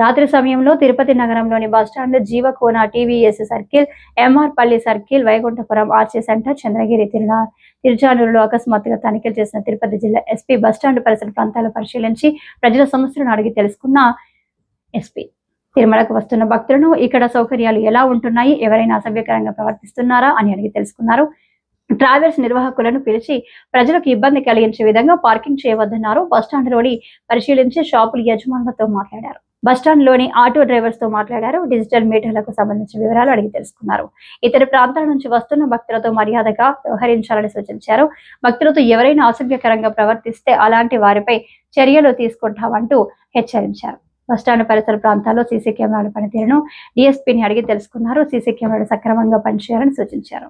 రాత్రి సమయంలో తిరుపతి నగరంలోని bus stand Jeevakona TVS circle MR Palli circle Vaikunthapuram arch centre Chandragiri తిరునా తిరుచానూరులో అకస్మాత్తుగా తనిఖీలు చేసిన తిరుపతి జిల్లా ఎస్పీ బస్టాండ్ పరిసర ప్రాంతాలు పరిశీలించి ప్రజల సమస్యలను అడిగి తెలుసుకున్న ఎస్పీ. తిరుమలకు వస్తున్న భక్తులను ఇక్కడ సౌకర్యాలు ఎలా ఉంటున్నాయి ఎవరైనా అసభ్యకరంగా ప్రవర్తిస్తున్నారా అని అడిగి తెలుసుకున్నారు. ట్రావెల్స్ నిర్వాహకులను పిలిచి ప్రజలకు ఇబ్బంది కలిగించే విధంగా పార్కింగ్ చేయవద్దన్నారు. బస్టాండ్లోని పరిశీలించి షాపుల యజమానులతో మాట్లాడారు. బస్టాండ్లోని ఆటో డ్రైవర్స్తో మాట్లాడారు. డిజిటల్ మీటర్లకు సంబంధించిన వివరాలు అడిగి తెలుసుకున్నారు. ఇతర ప్రాంతాల నుంచి వస్తున్న భక్తులతో మర్యాదగా వ్యవహరించాలని సూచించారు. భక్తులతో ఎవరైనా అసభ్యకరంగా ప్రవర్తిస్తే అలాంటి వారిపై చర్యలు తీసుకుంటామంటూ హెచ్చరించారు. బస్టాండ్ పరిసర ప్రాంతాల్లో సీసీ కెమెరాల పనితీరును డిఎస్పీని అడిగి తెలుసుకున్నారు. సీసీ కెమెరాలు సక్రమంగా పనిచేయాలని సూచించారు.